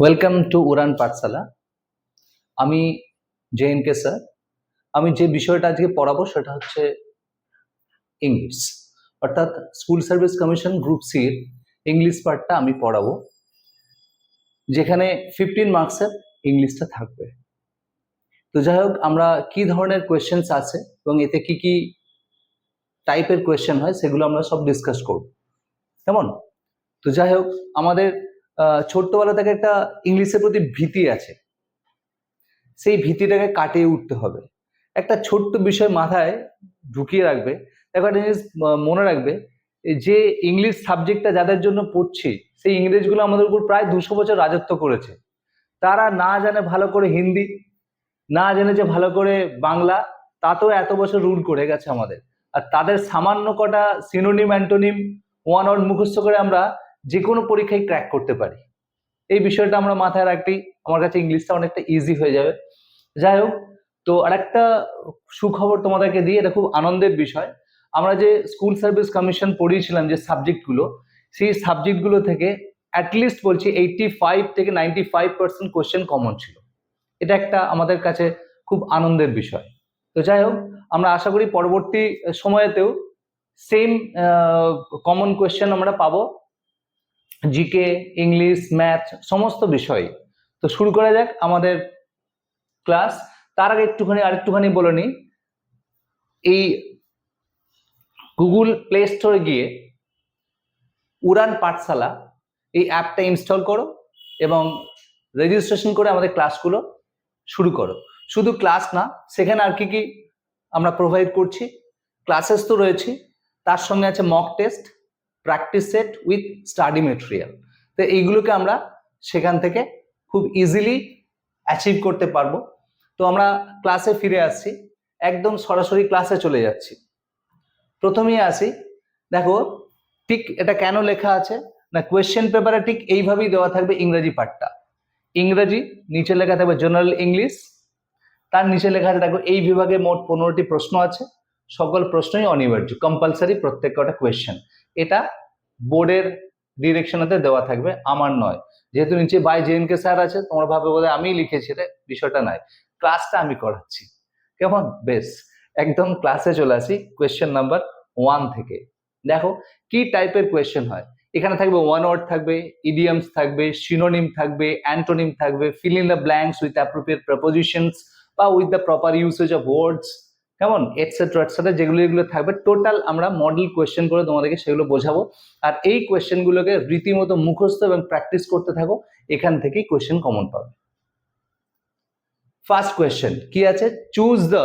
Welcome to উড়ান পাঠশালা আমি J N K sir আমি যে বিষয়টা আজকে পড়াবো সেটা হচ্ছে ইংলিশ অর্থাৎ স্কুল সার্ভিস কমিশন গ্রুপ সির ইংলিশ পার্টটা আমি পড়াবো, যেখানে ফিফটিন মার্কসের ইংলিশটা থাকবে। তো যাই হোক, আমরা কি ধরনের কোয়েশ্চেন্স আছে এবং এতে কি কি টাইপের কোয়েশ্চেন হয় সেগুলো আমরা সব ডিসকাস করব। কেমন? তো যাই হোক, আমাদের ছোট্টবেলা থেকে একটা ইংলিশের প্রতি ভীতি আছে। সেই ভীতিটাকে কাটিয়ে উঠতে হবে। একটা ছোট্ট বিষয় মাথায় ঢুকিয়ে রাখবে। দেখো একটা জিনিস মনে রাখবে যে ইংলিশ সাবজেক্টটা যাদের জন্য পড়ছি, সেই ইংরেজগুলো আমাদের উপর প্রায় দুশো বছর রাজত্ব করেছে। তারা না জানে ভালো করে হিন্দি, না জেনে যে ভালো করে বাংলা তাতেও এত বছর রুল করে গেছে আমাদের। আর তাদের সামান্য কটা সিনোনিম অ্যান্টোনিম ওয়ান ওয়ার্ড মুখস্থ করে আমরা যে কোনো পরীক্ষায় ক্র্যাক করতে পারি। এই বিষয়টা আমরা মাথায় রাখতে আমার কাছে ইংলিশটা অনেকটা ইজি হয়ে যাবে। যাই হোক, তো আরেকটা সুখবর তোমাদেরকে দিয়ে এটা খুব আনন্দের বিষয়। আমরা যে স্কুল সার্ভিস কমিশন পড়িয়েছিলাম যে সাবজেক্টগুলো সেই সাবজেক্টগুলো থেকে অ্যাটলিস্ট বলছি এইটটি ফাইভ থেকে ninety five percent question common ছিল। এটা একটা আমাদের কাছে খুব আনন্দের বিষয়। তো যাই হোক, আমরা আশা করি পরবর্তী সময়েতেও সেম কমন কোয়েশ্চেন আমরা পাবো। জিকে ইংলিশ ম্যাথ সমস্ত বিষয়। তো শুরু করা যাক আমাদের ক্লাস তার আগে একটুখানি, আরেকটুখানি বলে নিই। এই গুগল প্লে স্টোরে গিয়ে উড়ান পাঠশালা, এই অ্যাপটা ইনস্টল করো এবং রেজিস্ট্রেশন করে আমাদের ক্লাসগুলো শুরু করো। শুধু ক্লাস না, সেখানে আর কি কি আমরা প্রোভাইড করছি? ক্লাসেস তো রয়েছে। তার সঙ্গে আছে mock test practice set with study material তো এইগুলোকে আমরা সেখান থেকে খুব ইজিলি অ্যাচিভ করতে পারব। তো আমরা ক্লাসে ফিরে আসছি, একদম সরাসরি ক্লাসে চলে যাচ্ছি। প্রথমেই আসি, দেখো, ঠিক এটা কেন লেখা আছে? না কোয়েশ্চেন পেপারে ঠিক এইভাবেই দেওয়া থাকবে ইংরেজি পার্টটা ইংরেজি, নিচে লেখা থাকবে জেনারেল ইংলিশ তার নিচে লেখা আছে, দেখো, এই বিভাগে মোট পনেরোটি প্রশ্ন আছে। সকল প্রশ্নই অনিবার্য কম্পালসারি প্রত্যেক কটা কোয়েশ্চেন এটা বোর্ডের ডিরেকশনেতে দেওয়া থাকবে, আমার নয়। যেহেতু নিচে বাই জেএনকে স্যার আছে, তোমরা ভাবে বলে আমি লিখেছি রে বিষয়টা নাই। ক্লাসটা আমি করাচ্ছি। কেমন? বেশ। একদম ক্লাসে চলে আসি কোয়েশ্চেন নাম্বার ওয়ান থেকে। দেখো, কি টাইপের কোয়েশ্চেন হয়? এখানে থাকবে ওয়ান ওয়ার্ড থাকবে ইডিয়ামস থাকবে সিনোনিম থাকবে অ্যান্টোনিম থাকবে fill in the blanks with appropriate propositions বা with the proper usage of words কেমন? এটসেট্রা এটসেট্রা যেগুলো এগুলো থাকবে টোটাল আমরা মডেল কোয়েশ্চেন করে তোমাদেরকে সেগুলো বোঝাবো। আর এই কোয়েশ্চেনগুলোকে রীতিমতো মুখস্থ এবং প্র্যাকটিস করতে থাকো, এখান থেকেই কোয়েশ্চেন কমন পাবে। ফার্স্ট কোয়েশ্চেন কি আছে? Choose the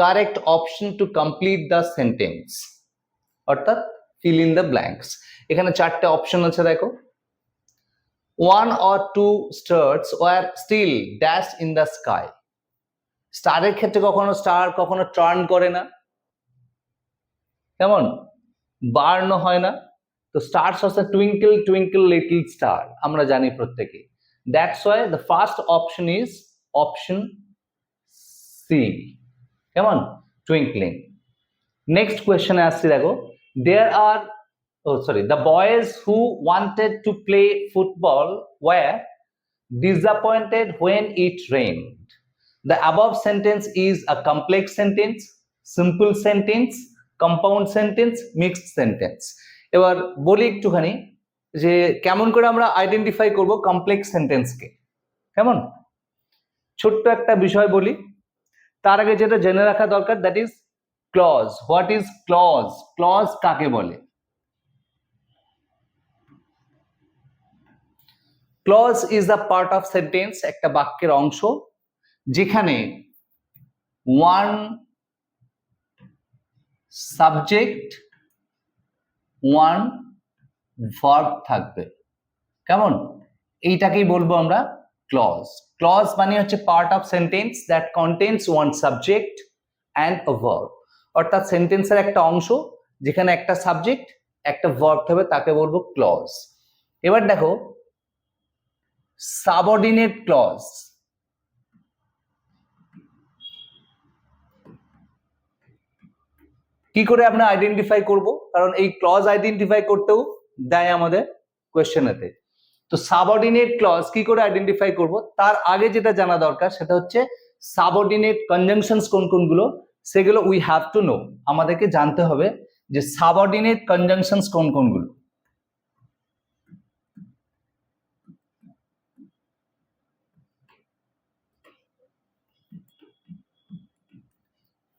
correct option to complete the sentence অর্থাৎ ফিল ইন দ্য ব্ল্যাঙ্কস এখানে চারটে অপশন আছে, দেখো। One or two stars were still dash in the sky স্টারের ক্ষেত্রে কখনো স্টার কখনো টার্ন করে না। কেমন? বার্ন হয় না। তো স্টার্স হচ্ছে টুইঙ্কেল টুইঙ্কেল লিটল স্টার আমরা জানি প্রত্যেকে। That's why the first option is option C কেমন? টুইঙ্কলিং নেক্সট কোয়েশ্চেনে আসছি, দেখো। There are O sorry the boys who wanted to play football were disappointed when it rained. The above sentence is a complex sentence, simple sentence, compound sentence, mixed sentence. এবার বলি একটুখানি যে কেমন করে আমরা আইডেন্টিফাই করব কমপ্লেক্স সেন্টেন্সকে কেমন? ছোট্ট একটা বিষয় বলি। তার আগে যেটা জেনে রাখা দরকার that is clause what is clause clause কাকে বলে? Clause is the part of sentence একটা বাক্যের অংশ। যেখানে ওয়ান সাবজেক্ট ওয়ান ভার্ব থাকবে। কেমন? এইটাকেই বলব আমরা ক্লজ ক্লজ মানে হচ্ছে part of sentence that contains one subject and a verb অর্থাৎ সেন্টেন্সের একটা অংশ, যেখানে একটা সাবজেক্ট একটা ভার্ব থাকবে, তাকে বলব ক্লজ এবার দেখো সাবঅর্ডিনেট ক্লজ কি করে আমরা আইডেন্টিফাই করব? কারণ এই ক্লজ আইডেন্টিফাই করতেও দেয় আমাদের কোয়েশ্চেনেতে তো সাবঅর্ডিনেট ক্লজ কি করে আইডেন্টিফাই করব? তার আগে যেটা জানা দরকার সেটা হচ্ছে সাবঅর্ডিনেট কনজাংশনস কোন কোনগুলো? সেগুলো উই হ্যাভ টু নো আমাদেরকে জানতে হবে যে সাবঅর্ডিনেট কনজাংশনস কোন কোনগুলো।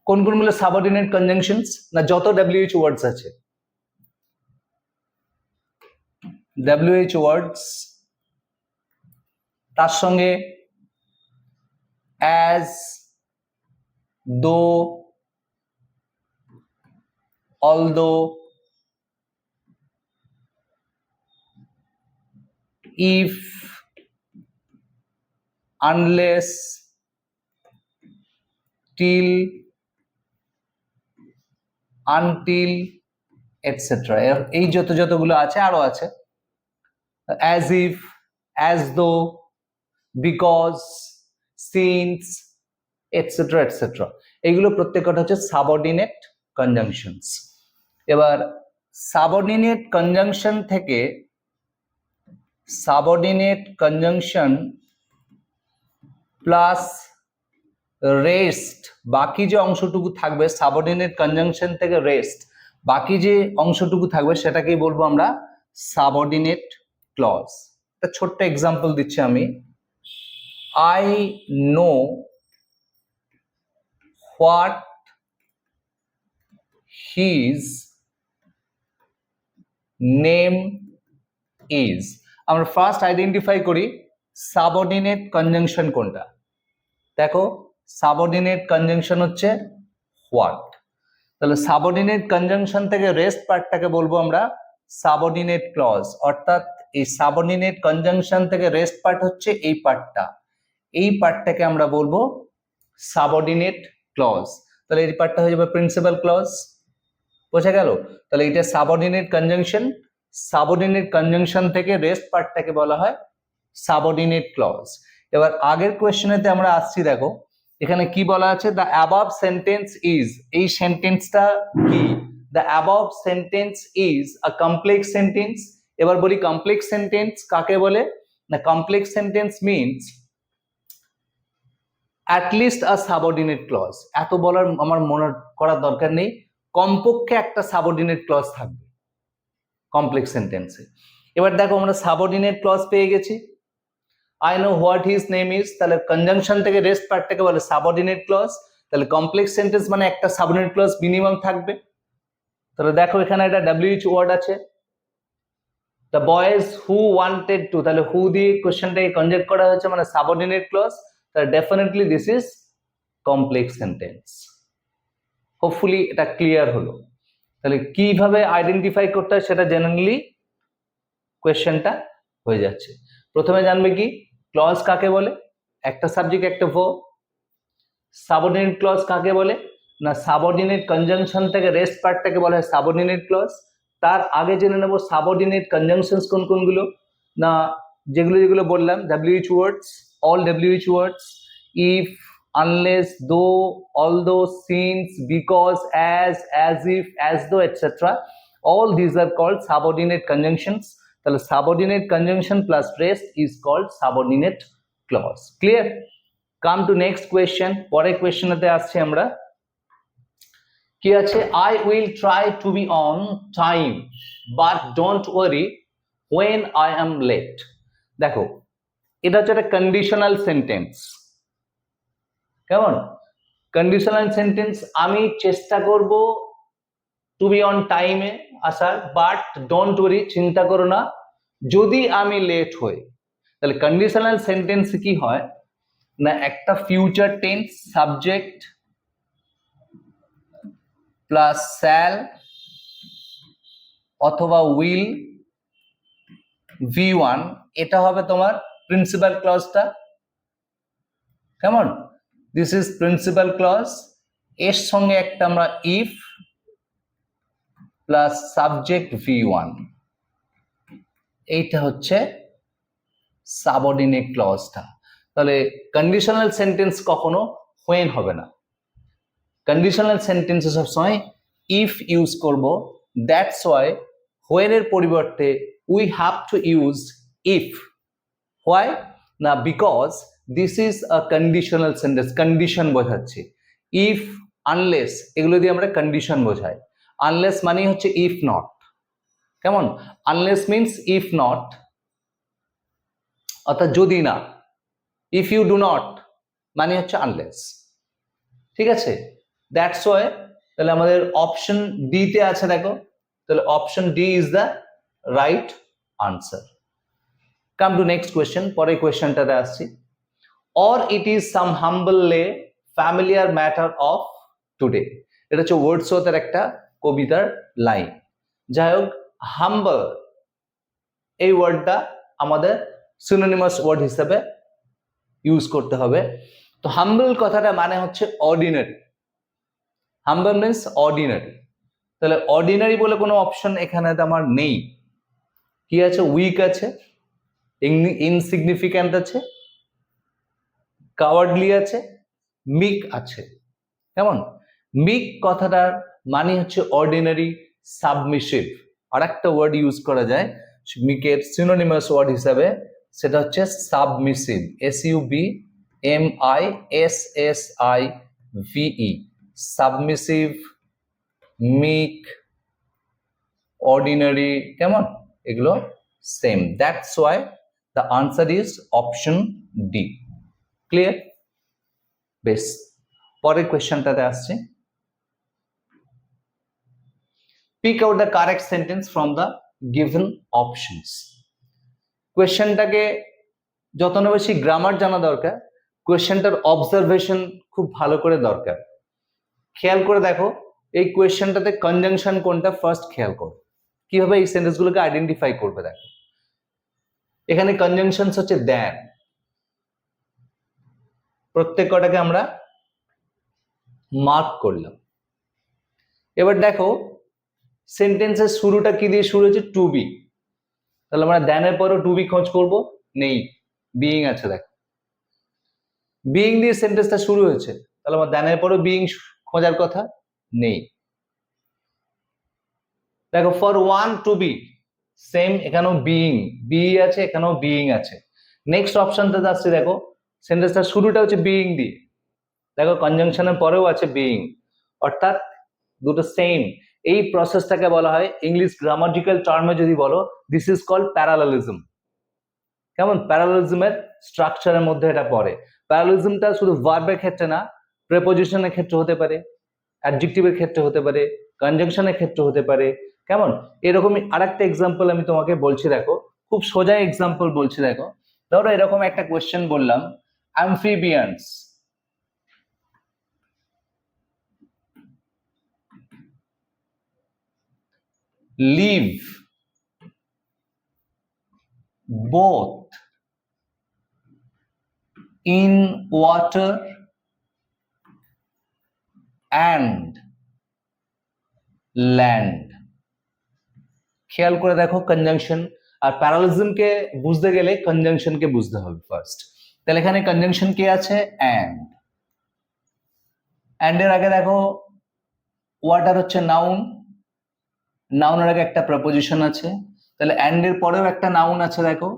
কোন কোন কোনগুলো সাবঅর্ডিনেট কনজাংশনস না যত ডাব্লিউএইচ ওয়ার্ডস আছে? ডাব্লিউএইচ ওয়ার্ডস তার সঙ্গে as though although if, unless, till until et cetera এই যত যতগুলো আছে, আরও আছে। As if as though because since et cetera et cetera এইগুলো প্রত্যেকটা হচ্ছে সাবঅর্ডিনেট কনজাংশনস এবার সাবঅর্ডিনেট কনজাংশন থেকে সাবঅর্ডিনেট কনজাংশন প্লাস রেস্ট বাকি যে অংশটুকু থাকবে সাবঅর্ডিনেট কনজাংশন থেকে রেস্ট বাকি যে অংশটুকু থাকবে, সেটাকেই বলব আমরা সাবঅর্ডিনেট ক্লজ একটা ছোট্ট এক্সাম্পল দিচ্ছি আমি। I know what his name is আমরা ফার্স্ট আইডেন্টিফাই করি সাবঅর্ডিনেট কনজাংশন কোনটা। দেখো সাবঅর্ডিনেট কনজাংশন হচ্ছে হোয়াট তাহলে সাবঅর্ডিনেট কনজাংশন থেকে রেস্ট পার্টটাকে বলব আমরা সাবঅর্ডিনেট ক্লজ অর্থাৎ এই সাবঅর্ডিনেট কনজাংশন থেকে রেস্ট পার্ট হচ্ছে এই পার্টটা এই পার্টটাকে আমরা বলব সাবঅর্ডিনেট ক্লজ তাহলে এই পার্টটা হয়ে যাবে প্রিন্সিপাল ক্লজ বোঝা গেল? তাহলে এটা সাবঅর্ডিনেট কনজাংশন সাবঅর্ডিনেট কনজাংশন থেকে রেস্ট পার্টটাকে বলা হয় সাবঅর্ডিনেট ক্লজ এবার আগের কোয়েশ্চেনেতে আমরা আসছি, দেখো। এখানে কি বলা আছে? দ্য অ্যাবভ সেন্টেন্স ইজ এই সেন্টেন্সটা কি? The above sentence is a complex sentence এবার বলি কমপ্লেক্স সেন্টেন্স কাকে বলে? না complex sentence means at least a subordinate clause এত বলার আমার মনে করার দরকার নেই। কমপক্ষে একটা সাবঅর্ডিনেট ক্লজ থাকবে। কমপ্লেক্স সেন্টেন্সে এবার দেখো আমরা সাবঅর্ডিনেট ক্লজ পেয়ে গেছি। I know what his name is তাহলে কনজাংশন থেকে রেস্ট পার্টটাকে বলে সাবঅর্ডিনেট ক্লজ তাহলে কমপ্লেক্স সেন্টেন্স মানে একটা সাবঅর্ডিনেট ক্লজ মিনিমাম থাকবে। তাহলে দেখো এখানে একটা ডাব্লিউএইচ ওয়ার্ড আছে। The boys who wanted to তাহলে হু দিয়ে কোশ্চেনটাকে কনজেক্ট করা হয়েছে মানে সাবঅর্ডিনেট ক্লজ তাহলে definitely this is complex sentence hopefully এটা ক্লিয়ার হলো। তাহলে কীভাবে আইডেন্টিফাই করতে হয় সেটা জেনারেলি কোয়েশ্চেনটা হয়ে যাচ্ছে। প্রথমে জানবে কি? ক্লজ কাকে বলে? একটা সাবজেক্ট একটা ভো সাবঅর্ডিনেট ক্লজ কাকে বলে? না সাবঅর্ডিনেট কনজাংশন থেকে রেস্ট পার্টটাকে বলা হয় সাবঅর্ডিনেট ক্লজ তার আগে জেনে নেব সাবঅর্ডিনেট কনজাংশনস কোন কোনগুলো? না, যেগুলো যেগুলো বললাম W H words all W H words if unless though although since because as as if as though et cetera all these are called subordinate conjunctions. তাহলে subordinate conjunction plus rest is called subordinate clause. Clear come to next question পরের কোয়েশ্চেনেতে আসছি আমরা। কি আছে? I will try to be on time but don't worry when I am late দেখো, এটা হচ্ছে একটা কন্ডিশনাল সেন্টেন্স কেমন? কন্ডিশনাল সেন্টেন্স আমি চেষ্টা করব টু বি অন টাইমে আসার বাট ডোন্ট ওয়ারি চিন্তা করো না। যদি আমি লেট হই, তাহলে কন্ডিশনাল সেন্টেন্স কি হয়? না, একটা future tense subject plus shall অথবা উইল ভি ওয়ান এটা হবে তোমার প্রিন্সিপাল ক্লজটা কেমন? দিস ইজ প্রিন্সিপাল ক্লজ এর সঙ্গে একটা আমরা if plus subject V one এইটা হচ্ছে সাবঅর্ডিনেট ক্লজটা তাহলে কন্ডিশনাল সেন্টেন্স কখনো হোয়েন হবে না। কন্ডিশনাল সেন্টেন্সে সবসময় ইফ ইউজ করব দ্যাটস ওয়াই হোয়েনের পরিবর্তে we have to use if why না because this is a conditional sentence condition বোঝাচ্ছে। ইফ আনলেস এগুলো দিয়ে আমরা কন্ডিশন বোঝাই। আনলেস মানেই হচ্ছে ইফ নট কেমন? আনলেস মিনস ইফ নট অর্থাৎ যদি না ইফ ইউ ডু নট মানে হচ্ছে আনলেস ঠিক আছে? দ্যাটস ওয়াই তাহলে আমাদের অপশন ডিতে আছে দেখো, তাহলে option D is the right answer come to next question পরের কোয়েশ্চেনটাতে আসছি. অর ইট ইজ সাম হাম্বল লে ফ্যামিলিয়ার ম্যাটার অফ টুডে এটা হচ্ছে ওয়ার্ডসওয়ার্থের একটা কবিতার লাইন যাই হোক হাম্বল এই ওয়ার্ডটা আমাদের সিনোনিমাস ওয়ার্ড হিসেবে ইউজ করতে হবে। তো হাম্বল কথাটা মানে হচ্ছে অর্ডিনারি হাম্বল মিনস অর্ডিনারি তাহলে অর্ডিনারি বলে কোনো অপশন এখানে আমার নেই। কি আছে? উইক আছে। ইনসিগনিফিক্যান্ট আছে। কাওয়ার্ডলি আছে। মিক আছে। কেমন? মিক কথাটার মানে হচ্ছে অর্ডিনারি সাবমিসিভ আর একটা ওয়ার্ড ইউজ করা যায়, মিকের সিনোনিমাস ওয়ার্ড হিসাবে, সেটা হচ্ছে submissive S U B M I S S I V E submissive meek ordinary কেমন? এগুলো same that's why the answer is option D clear বেশ। পরের কোয়েশ্চনটাতে আসছে। Pick out the correct sentence from the given options কোয়েশ্চেনটাকে যত না বেশি grammar জানা দরকার কোয়েশ্চেনটার অবজারভেশন খুব ভালো করে দরকার। খেয়াল করে দেখো, এই কোয়েশ্চেনটাতে কনজাংশন কোনটা ফার্স্ট খেয়াল করো। কীভাবে এই সেন্টেন্সগুলোকে আইডেন্টিফাই করবে দেখো। এখানে কনজাংশন হচ্ছে দ্যান প্রত্যেক কটাকে আমরা মার্ক করলাম। এবার দেখো সেন্টেন্সের শুরুটা কি দিয়ে শুরু হচ্ছে টু বি তাহলে আমরা দ্যানের পরও টু বি খোঁজ করব? নেই। বিইং আছে, দেখো। বিইং দিয়ে সেন্টেন্সটা শুরু হয়েছে। তাহলে আমার দ্যানের পরও বিইং খোঁজার কথা নেই। দেখো for one to be same এখানেও বিইং বি আছে, এখানেও বিইং আছে। নেক্সট অপশনটাতে আসছে, দেখো। সেন্টেন্সটার শুরুটা হচ্ছে বিইং দিয়ে। দেখো কনজাংশনের পরেও আছে বিইং অর্থাৎ দুটো সেম এই প্রসেসটাকে বলা হয় ইংলিশ গ্রামাটিক্যাল টার্মে যদি বলো দিস ইজ কল প্যারালালিজম কেমন? প্যারালালিজমের স্ট্রাকচারের মধ্যে এটা পড়ে। প্যারালিজমটা শুধু ভার্বের ক্ষেত্রে না প্রেপোজিশনের ক্ষেত্রে হতে পারে অ্যাডজেক্টিভের ক্ষেত্রে হতে পারে কনজাংশনের ক্ষেত্রে হতে পারে। কেমন? এরকমই আরেকটা এক্সাম্পল আমি তোমাকে বলছি দেখো, খুব সোজা এক্সাম্পল বলছি দেখো। ধরো এরকম একটা কোয়েশ্চেন বললাম অ্যামফিবিয়ান্স live both in water and land. খেয়াল করে দেখো কনজাংশন আর প্যারালিজমকে বুঝতে গেলে কনজাংশনকে বুঝতে হবে ফার্স্ট তাহলে এখানে কনজাংশন কে আছে? অ্যান্ড অ্যান্ড এর আগে দেখো ওয়াটার হচ্ছে নাউন নাউনের আগে একটা প্রপোজিশন আছে। তাহলে অ্যান্ড এর পরেও একটা নাউন আছে, দেখো।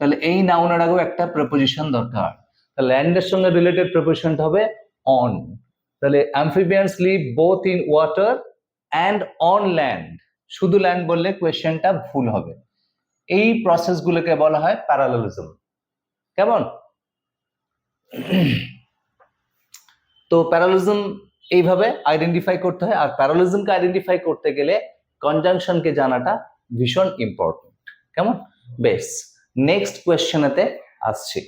তাহলে এই নাউনের আগেও একটা প্রপোজিশন দরকার। তাহলে ল্যান্ড এর সঙ্গে রিলেটেড প্রপোজিশনটা হবে অন তাহলে amphibians live both in water and on land শুধু ল্যান্ড বললে কোয়েশ্চেনটা ভুল হবে। এই প্রসেসগুলোকে বলা হয় প্যারালালিজম কেমন? তো প্যারালিজম এইভাবে আইডেন্টিফাই করতে হয়। আর প্যারালিজমকে আইডেন্টিফাই করতে গেলে কনজাংশনকে জানাটা ভীষণ ইম্পর্টেন্ট কেমন? বেশ। নেক্সট কোয়েশ্চেনেতে আসছি।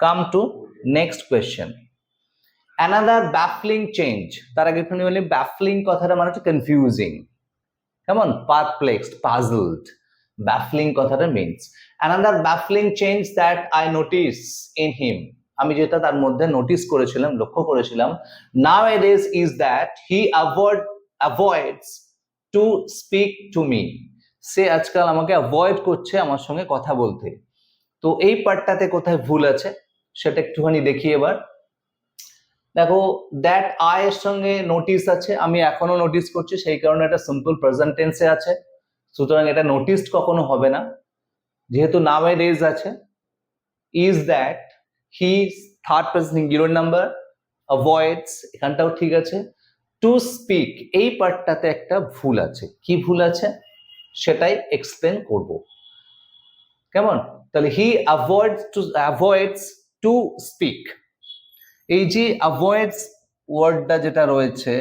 Come to next question another baffling change তার আগে একটু বলি ব্যাফলিং কথাটা মানে হচ্ছে কনফিউজিং কেমন? পারপ্লেক্সড পাজলড ব্যাফলিং কথাটা means another baffling change that I notice in him আমি যেটা তার মধ্যে নোটিস করেছিলাম, লক্ষ্য করেছিলাম nowadays is that he avoid avoids to speak to me সে আজকাল আমাকে অ্যাভয়েড করছে আমার সঙ্গে কথা বলতে। তো এই পার্টটাতে কোথায় ভুল আছে, সেটা একটুখানি দেখি এবার। দেখো দ্যাট আই এর সঙ্গে নোটিস আছে, আমি এখনও নোটিস করছি, সেই কারণে এটা সিম্পল প্রেজেন্ট টেন্সে আছে। সুতরাং এটা নোটিসড কখনো হবে না। যেহেতু নামে রেজ আছে is that he third person singular number avoids এখানটাও ঠিক আছে। টু স্পিক এই পার্টটাতে একটা ভুল আছে। কি ভুল আছে? সেটাই এক্সপ্লেন করব। কেমন? তাহলে he avoids to avoids to speak এই যে অ্যাভয়েডস ওয়ার্ডটা যেটা রয়েছে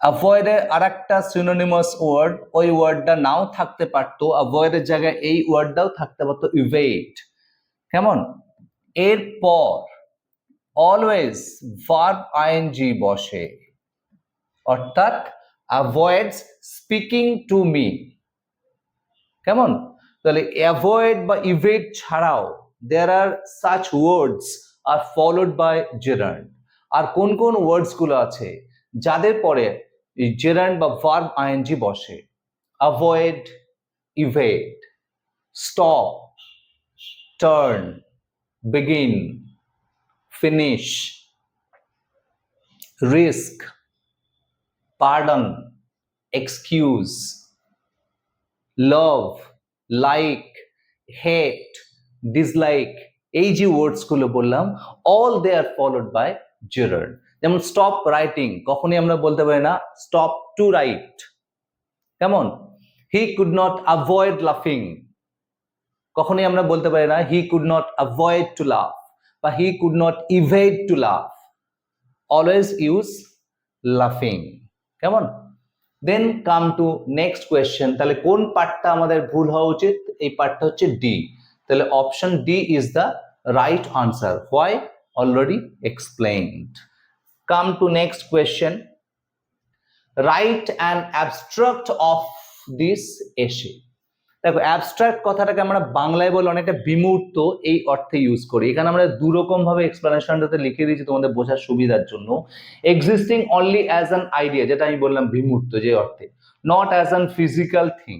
অ্যাভয়েডের আর একটা সিনোনিমাস ওয়ার্ড ওই ওয়ার্ডটা নাও থাকতে পারতো অ্যাভয়েডের জায়গায় এই ওয়ার্ডটাও থাকতে পারতো ইভেট কেমন? এরপর অলওয়েজ ভার্ব আইএনজি বসে। অর্থাৎ অ্যাভয়েডস স্পিকিং টু মি কেমন? তাহলে অ্যাভয়েড বা ইভেট ছাড়াও there are such words are followed by gerund আর কোন কোন ওয়ার্ডসগুলো আছে, যাদের পরে জেরান্ড বা ভার্ব আইএনজি বসে। Avoid evade stop turn begin, finish, risk, pardon, excuse, love, like, hate, dislike, এই যে ওয়ার্ডসগুলো বললাম all they are followed by gerund যেমন স্টপ রাইটিং কখনই আমরা বলতে পারি না স্টপ টু রাইট কেমন? হি কুড নট অ্যাভয়েড লাফিং কখনই আমরা বলতে পারি না he could not avoid to love বা he could not evade to love always use লাফিং কেমন? Then come to next question তাহলে কোন পার্টটা আমাদের ভুল হওয়া উচিত? এই পার্টটা হচ্ছে ডি তাহলে option D is the right answer why already explained come to next question right and abstract of this essay দেখো অ্যাবস্ট্রাক্ট কথাটাকে আমরা বাংলায় বলে অনেকটা বিমূর্ত এই অর্থে ইউজ করি। এখানে আমরা দু রকম ভাবে এক্সপ্লেনেশনটাতে লিখে দিয়েছি তোমাদের বোঝার সুবিধার জন্য। Existing only as an idea যেটা আমি বললাম বিমূর্ত যে অর্থে। Not as an physical thing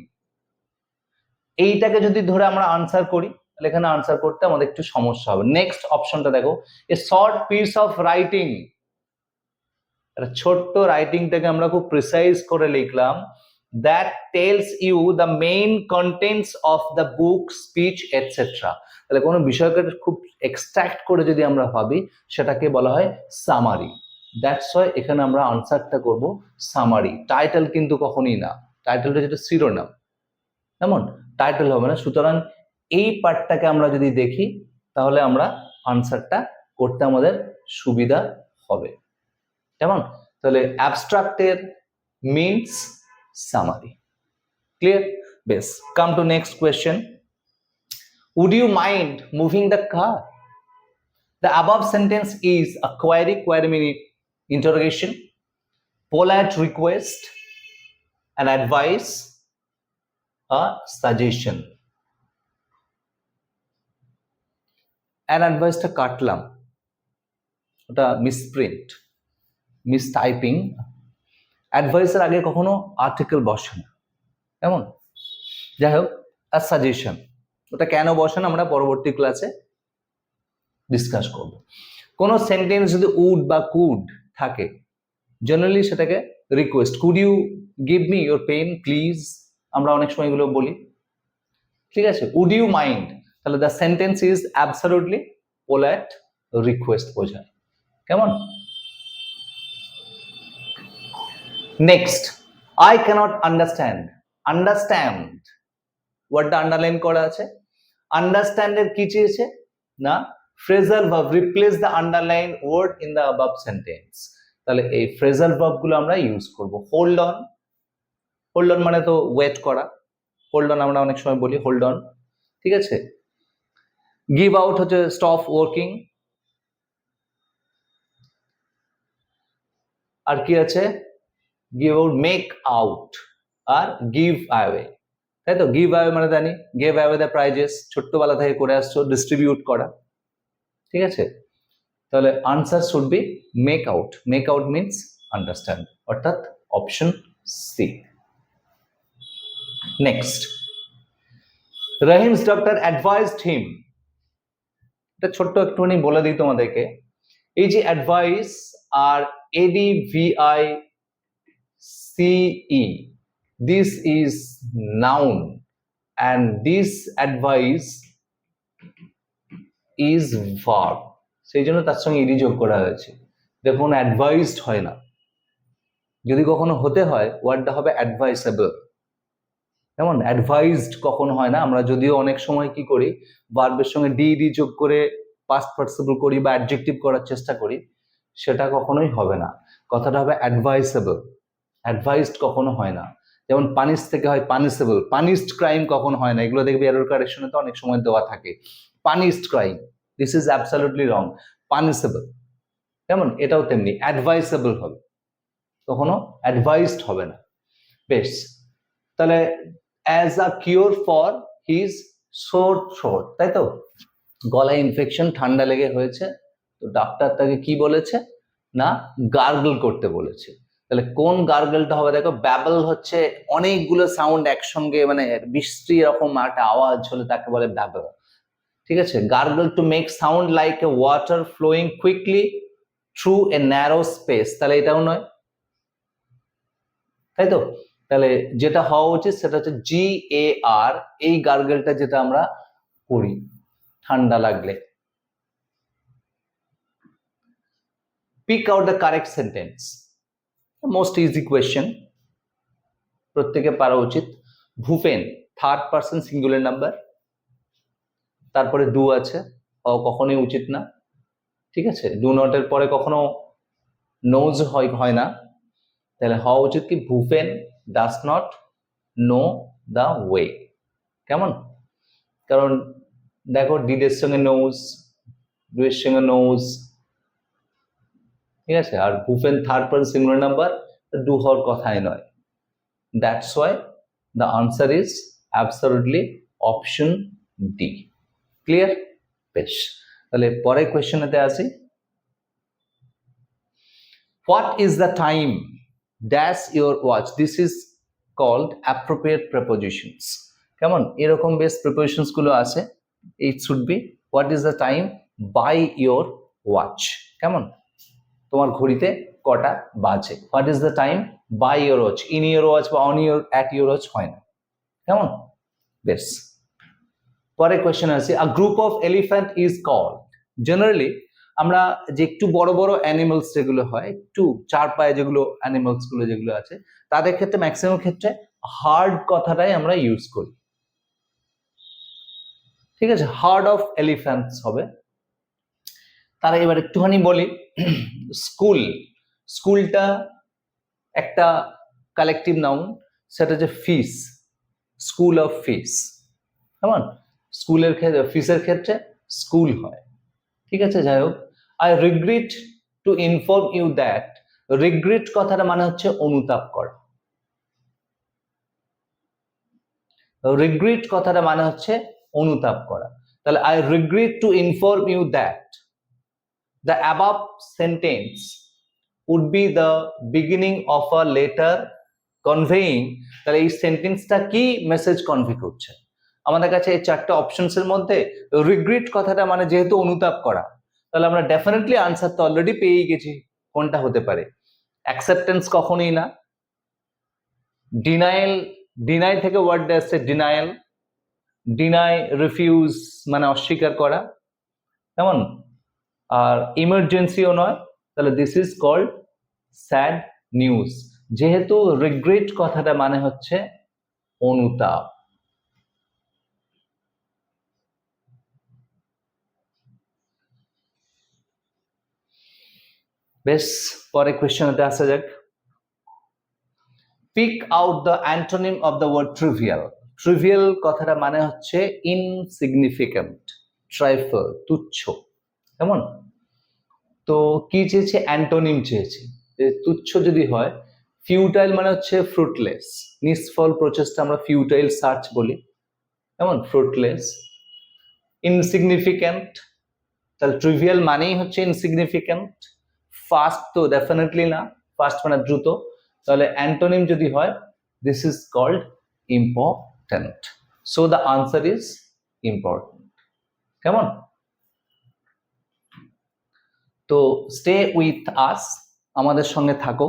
এইটাকে যদি ধরে আমরা আনসার করি, তাহলে এখানে আনসার করতে আমাদের একটু সমস্যা হবে। নেক্সট অপশনটা দেখো। A short piece of writing একটা ছোট্ট রাইটিংটাকে আমরা খুব প্রিসাইজ করে লিখলাম that tells you the main contents of the book speech etcetera তাহলে কোনো বিষয়কে খুব এক্সট্রাক্ট করে যদি আমরা ভাবি, সেটাকে বলা হয় সামারি দ্যাটস ওয়াই এখানে আমরা আনসারটা করব সামারি টাইটেল কিন্তু কখনই না। টাইটেলটা যেটা শিরোনাম। কেমন? টাইটেল হবে না। সুতরাং এই পার্টটাকে আমরা যদি দেখি, তাহলে আমরা আনসারটা করতে আমাদের সুবিধা হবে। কেমন তাহলে অ্যাবস্ট্রাক্টের means summary. Clear? Yes. Come to next question. Would you mind moving the car? The above sentence is a query, query meaning interrogation, polite request, an advice, a suggestion. An advice টা কাটলাম ওটা misprint miss typing অ্যাডভাইসের আগে কখনো article বসে না। কেমন? যাই হোক আর সাজেশন ওটা কেন বসে না আমরা পরবর্তী ক্লাসে ডিসকাস করব। কোনো সেন্টেন্স যদি উড বা কুড থাকে জেনারেলি সেটাকে request could you give me your pen please আমরা অনেক সময় এগুলো বলি। ঠিক আছে? উড ইউ মাইন্ড তাহলে the sentence is absolutely polite request বোঝায়। কেমন? Next I cannot understand understand ওয়ার্ডটা আন্ডারলাইন করা আছে। আন্ডারস্ট্যান্ডের কি চেয়েছে না phrasal verb replace the underline word in the above sentence তাহলে এই ফ্রেজাল ভার্বগুলো আমরা ইউজ করব। হোল্ড অন হোল্ড অন মানে তো ওয়েট করা। হোল্ড অন আমরা অনেক সময় বলি হোল্ড অন ঠিক আছে? গিভ আউট হচ্ছে স্টপ ওয়ার্কিং আর কি আছে? গিভ আউট মেক আউট আর গিভ অ্যাওয়ে তাই তো? গিভ অ্যাওয়ে মানে জানি গিভ অ্যাওয়ে দ্য প্রাইজেস ছোট্টবেলা থেকে করে আসছো ডিস্ট্রিবিউট করা। ঠিক আছে? তাহলে answer should be make out make out means understand অর্থাৎ option C next Rahim's doctor advised him এটা ছোট্ট একটুখানি বলে দিই তোমাদেরকে। এই যে advice R A D V I C E this is noun and this advice is verb সেই জন্য তার সঙ্গে ইডি যোগ করা হয়েছে। দেখুন অ্যাডভাইসড হয় না। যদি কখনো হতে হয় ওয়ার্ডটা হবে অ্যাডভাইসেবল যেমন অ্যাডভাইসড কখনো হয় না? আমরা যদিও অনেক সময় কি করি ভার্বের সঙ্গে ডি ডি যোগ করে পাস্ট পার্টিসিপল করি বা অ্যাডজেক্টিভ করার চেষ্টা করি, সেটা কখনোই হবে না। কথাটা হবে অ্যাডভাইসেবল অ্যাডভাইসড কখনো হয় না। যেমন পানিশ থেকে হয় পানিশেবল পানিশড ক্রাইম কখনো হয় না। এগুলো দেখবি এরর কারেকশনে তো অনেক সময় দেওয়া থাকে। Punished crime this is absolutely wrong punishable কেমন? এটাও তেমনি অ্যাডভাইসেবল হবে। কখনো অ্যাডভাইসড হবে না। বেশ, তাহলে as a cure for his sore throat তাই তো? গলায় ইনফেকশন ঠান্ডা লেগে হয়েছে, তো ডাক্তার তাকে কি বলেছে? না গার্গল করতে বলেছে। তাহলে কোন গার্গেলটা হবে? দেখো, ব্যাবল হচ্ছে অনেকগুলো সাউন্ড একসঙ্গে মানে বৃষ্টি এরকম একটা আওয়াজ হলে তাকে বলে ব্যাবল। ঠিক আছে? Gargle to make sound like a water flowing quickly through a narrow space তাহলে এটাও নয়। তাই তো? তাহলে যেটা হওয়া উচিত সেটা হচ্ছে জি এ আর এই গার্গেলটা যেটা আমরা করি, ঠান্ডা লাগলে। Pick out the correct sentence most easy question প্রত্যেকে পারা উচিত। Bhupen third person singular number তারপরে ডু আছে। ও কখনোই উচিত না। ঠিক আছে? ডু নটের পরে কখনো নোজ হয় হয় না। তাহলে হওয়া উচিত কি? Bhupen does not know the way কেমন? কারণ দেখো ডিডের সঙ্গে নোজ ডুয়ের সঙ্গে নোজ ঠিক আছে? আর Bhupen third person singular number do হওয়ার কথাই নয়। That's why the answer is absolutely option D clear বেশ। তাহলে পরের কোয়েশ্চেনেতে আসি। What is the time dash your watch this is called appropriate prepositions কেমন? এরকম বেশ প্রিপোজিশনসগুলো আছে। It should be what is the time by your watch কেমন? তোমার ঘড়িতে কটা বাজে। What is the time by your watch in your watch বা on your at your watch হয় না কেমন? বেশ পরে কোয়েশ্চেন আছে a group of elephant is called generally আমরা যে একটু বড় বড় অ্যানিমালস যেগুলো হয়, একটু চার পায়ে যেগুলো অ্যানিমালসগুলো যেগুলো আছে, তাদের ক্ষেত্রে ম্যাক্সিমাম ক্ষেত্রে হার্ড কথাটাই আমরা ইউজ করি। ঠিক আছে? হার্ড অফ এলিফ্যান্টস হবে। তারা এবার একটুখানি বলি। স্কুল, স্কুলটা একটা কালেকটিভ নাউন সেটা হচ্ছে ফিস স্কুল অফ ফিস কেমন? স্কুলের ক্ষেত্রে ফিসের ক্ষেত্রে স্কুল হয়। ঠিক আছে, যাই হোক। I regret to inform you that regret কথাটা মানে হচ্ছে অনুতাপ করা। রিগ্রেট কথাটা মানে হচ্ছে অনুতাপ করা। তাহলে I regret to inform you that the above sentence would be the beginning of a letter conveying তাহলে এই সেন্টেন্সটা কি মেসেজ কনভে করছে? আমাদের কাছে এই চারটে অপশনস এর মধ্যে রিগ্রেট কথাটা মানে যেহেতু অনুতাপ করা, তাহলে আমরা ডেফিনেটলি আনসার তো অলরেডি পেয়েই গেছি, কোনটা হতে পারে? অ্যাকসেপ্টেন্স কখনোই না। ডিনাইল ডিনাই থেকে ওয়ার্ড আসছে ডিনায়াল ডিনাই রিফিউজ মানে অস্বীকার করা। কেমন? আর ইমার্জেন্সিও নয়, তাহলে this is called sad news যেহেতু রিগ্রেট কথাটা মানে হচ্ছে অনুতাপ। বেশ, পরে কোয়েশ্চেনেতে আসা যাক। Pick out the antonym of the word trivial trivial কথাটা মানে হচ্ছে ইনসিগনিফিক্যান্ট ট্রাইফল তুচ্ছ। কেমন? তো কি চেয়েছে? অ্যান্টোনিম চেয়েছে। যে তুচ্ছ যদি হয় ফিউটাইল মানে হচ্ছে ফ্রুটলেস নিষ্ফল প্রচেষ্টা আমরা ফিউটাইল সার্চ বলি। কেমন? ফ্রুটলেস ইনসিগনিফিক্যান্ট তাহলে ট্রিভিয়াল মানেই হচ্ছে ইনসিগনিফিক্যান্ট ফাস্ট তো ডেফিনেটলি না। ফাস্ট মানে দ্রুত। তাহলে অ্যান্টোনিম যদি হয় this is called important so the answer is important কেমন? তো স্টে উইথ আস আমাদের সঙ্গে থাকো।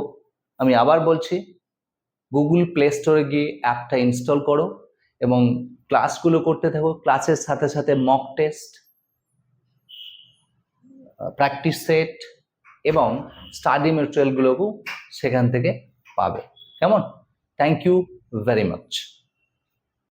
আমি আবার বলছি গুগল প্লে স্টোরে গিয়ে অ্যাপটা ইনস্টল করো এবং ক্লাসগুলো করতে থাকো। ক্লাসের সাথে সাথে মক টেস্ট প্র্যাকটিস সেট এবং স্টাডি মেটেরিয়ালগুলোকেও সেখান থেকে পাবে। কেমন? Thank you very much